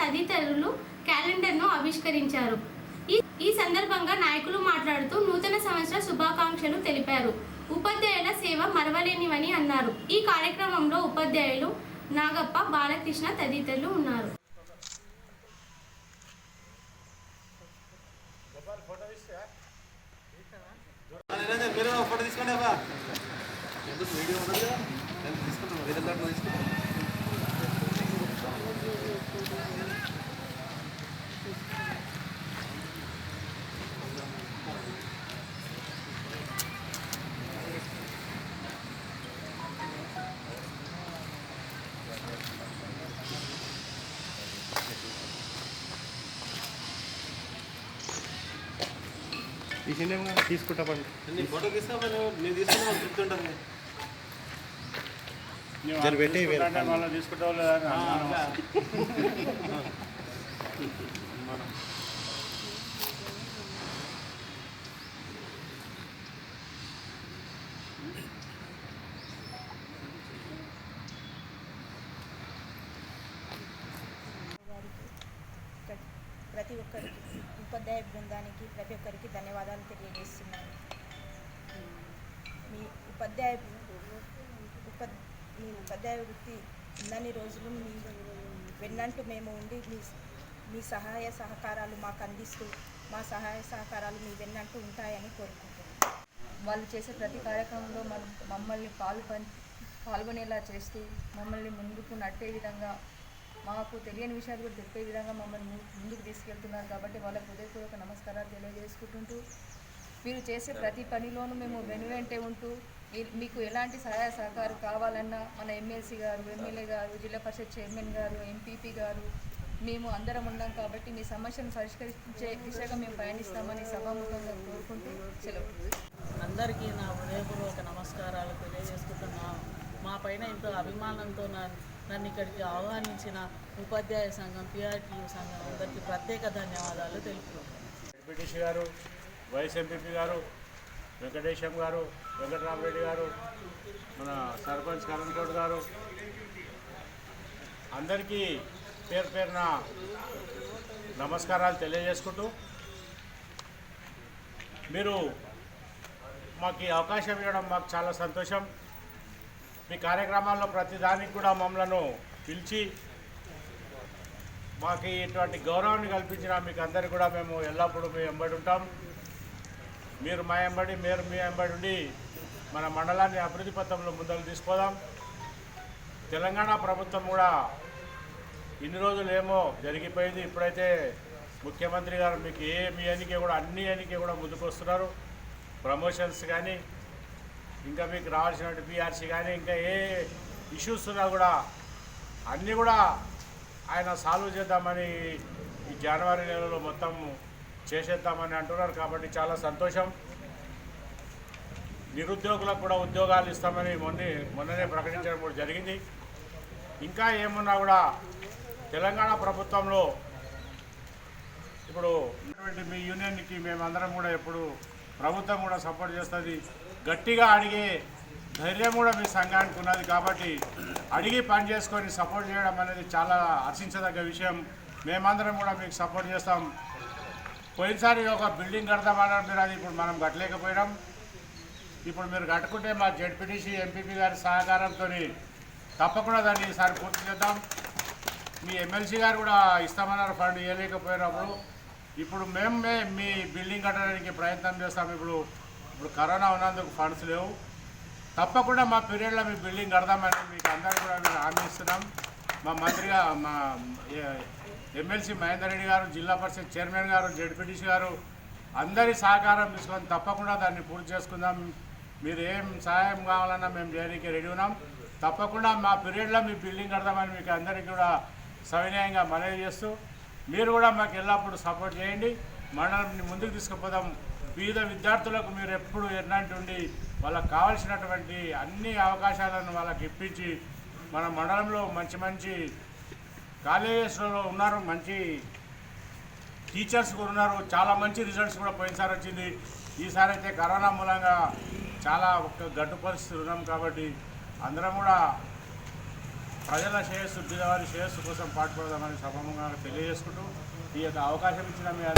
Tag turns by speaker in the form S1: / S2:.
S1: తదితరులు క్యాలెండర్ను ఆవిష్కరించారు. ఈ ఈ సందర్భంగా నాయకులు మాట్లాడుతూ నూతన సంవత్సర శుభాకాంక్షలు తెలిపారు. ఉపాధ్యాయుల సేవ మరవలేనివని అన్నారు. ఈ కార్యక్రమంలో ఉపాధ్యాయులు నాగప్ప బాలకృష్ణ తదితరులు ఉన్నారు.
S2: ఫోటో తీసుకుంటాను
S3: తీసిందేమో తీసుకుంటామండి
S2: నీ ఫోటో తీసుకో నేను తీసుకున్నా గుర్తుంటుంది
S3: జర పెట్టి వేరే
S4: ఉపాధ్యాయ బృందానికి ప్రతి ఒక్కరికి ధన్యవాదాలు తెలియజేస్తున్నాను. మీ ఉపాధ్యాయ మీ ఉపాధ్యాయ వృత్తి ఉన్నన్ని రోజులు మీ వెన్నంటూ మేము ఉండి మీ మీ సహాయ సహకారాలు మాకు అందిస్తూ మా సహాయ సహకారాలు మీ వెన్నంటూ ఉంటాయని కోరుకుంటున్నాను
S5: వాళ్ళు చేసే ప్రతి కార్యక్రమంలో మమ్మల్ని పాలు పాల్గొనేలా చేస్తూ మమ్మల్ని ముందుకు నడిపే విధంగా మాకు తెలియని విషయాలు కూడా తెలిపే విధంగా మమ్మల్ని ముందుకు తీసుకెళ్తున్నారు కాబట్టి వాళ్ళకు హృదయపూర్వక నమస్కారాలు తెలియజేసుకుంటుంటూ మీరు చేసే ప్రతి పనిలోనూ మేము వెనువెంటే ఉంటూ మీకు ఎలాంటి సహాయ సహకారం కావాలన్నా మన ఎమ్మెల్సీ గారు ఎమ్మెల్యే గారు జిల్లా పరిషత్ చైర్మన్ గారు ఎంపీపీ గారు మేము అందరం ఉన్నాం కాబట్టి మీ సమస్యను పరిష్కరించే దిశగా మేము పయనిస్తామని సభాముఖంగా కోరుకుంటూ సెలవు.
S6: అందరికీ నా హృదయపూర్వక నమస్కారాలు తెలియజేసుకుంటున్నాం. మా పైన ఎంతో అభిమానంతో నా- నన్ను ఇక్కడికి ఆహ్వానించిన ఉపాధ్యాయ సంఘం పిఆర్టీయూ సంఘం అందరికీ ప్రత్యేక ధన్యవాదాలు తెలుపుతున్నాను
S7: గారు వైస్ ఎంపీపీ గారు వెంకటేశం గారు వెంకటరామరెడ్డి గారు మన సర్పంచ్ కరణ్కోట్ గారు అందరికీ పేరు పేరున నమస్కారాలు తెలియజేసుకుంటూ మీరు మాకు ఈ అవకాశం ఇవ్వడం మాకు చాలా సంతోషం. మీ కార్యక్రమాల్లో ప్రతిదానికి కూడా మమ్మలను పిలిచి మాకు ఇటువంటి గౌరవాన్ని కల్పించిన మీకు అందరికీ కూడా మేము ఎల్లప్పుడూ మీ వెంబడి ఉంటాం. మీరు మా వెంబడి మీరు మీ వెంబడి ఉండి మన మండలాన్ని అభివృద్ధి పథంలో ముందుకు తీసుకుపోదాం. తెలంగాణ ప్రభుత్వం కూడా ఇన్ని రోజులు ఏమో జరిగిపోయింది. ఇప్పుడైతే ముఖ్యమంత్రి గారు మీకు ఏ మీ ఎన్నిక కూడా అన్ని ఎన్నిక కూడా ముందుకు వస్తున్నారు. ప్రమోషన్స్ కానీ ఇంకా మీకు రావాల్సినటువంటి బీఆర్సీ కానీ ఇంకా ఏ ఇష్యూస్ ఉన్నా కూడా అన్నీ కూడా ఆయన సాల్వ్ చేద్దామని ఈ జనవరి నెలలో మొత్తం చేసేద్దామని అంటున్నారు కాబట్టి చాలా సంతోషం. నిరుద్యోగులకు కూడా ఉద్యోగాలు ఇస్తామని మొన్న మొన్ననే ప్రకటించడం కూడా జరిగింది. ఇంకా ఏమున్నా కూడా తెలంగాణ ప్రభుత్వంలో ఇప్పుడు మీ యూనియన్కి మేమందరం కూడా ఎప్పుడు ప్రభుత్వం కూడా సపోర్ట్ చేస్తుంది. గట్టిగా అడిగే ధైర్యం కూడా మీ సంఘానికి ఉన్నది కాబట్టి అడిగి పని చేసుకొని సపోర్ట్ చేయడం అనేది చాలా హర్షించదగ్గ విషయం. మేమందరం కూడా మీకు సపోర్ట్ చేస్తాం. పోయినసారి ఒక బిల్డింగ్ కడతామన్నారు మీరు అది ఇప్పుడు మనం కట్టలేకపోయినాం. ఇప్పుడు మీరు కట్టుకుంటే మా జడ్పీటీసీ ఎంపీపీ గారి సహకారంతో తప్పకుండా దాన్ని ఈసారి పూర్తి చేద్దాం. మీ ఎమ్మెల్సీ గారు కూడా ఇస్తామన్నారు ఫండ్ ఇవ్వలేకపోయినప్పుడు ఇప్పుడు మేము మీ బిల్డింగ్ కట్టడానికి ప్రయత్నం చేస్తాం. ఇప్పుడు ఇప్పుడు కరోనా ఉన్నందుకు ఫండ్స్ లేవు. తప్పకుండా మా పీరియడ్లో మీ బిల్డింగ్ కడదామని మీకు అందరూ కూడా మేము హామీ మా మంత్రిగా మా ఎమ్మెల్సీ మహేందర్ రెడ్డి గారు జిల్లా పరిషత్ చైర్మన్ గారు జడ్పీటీసీ గారు అందరి సహకారం తీసుకొని తప్పకుండా దాన్ని పూర్తి చేసుకుందాం. మీరు ఏం సహాయం కావాలన్నా మేము చేయడానికి రెడీ ఉన్నాం. తప్పకుండా మా పీరియడ్లో మీ బిల్డింగ్ కడదామని మీకు అందరికీ కూడా సవినయంగా మనవి చేస్తూ మీరు కూడా మాకు ఎల్లప్పుడూ సపోర్ట్ చేయండి. మండలం ముందుకు తీసుకుపోదాం. వివిధ విద్యార్థులకు మీరు ఎప్పుడు ఎన్నటి ఉండి వాళ్ళకి కావాల్సినటువంటి అన్ని అవకాశాలను వాళ్ళకి ఇప్పించి మన మండలంలో మంచి మంచి కాలేజెస్లో ఉన్నారు మంచి టీచర్స్ కూడా ఉన్నారు. చాలా మంచి రిజల్ట్స్ కూడా పోయినసారి వచ్చింది. ఈసారి అయితే కరోనా మూలంగా చాలా ఒక గడ్డు పరిస్థితులు ఉన్నాం కాబట్టి అందరం కూడా ప్రజల శ్రేయస్సు బీదవారి శ్రేయస్సు కోసం పాటుపడదామని సభముగా తెలియజేసుకుంటూ ఈ యొక్క అవకాశం ఇచ్చిన మీ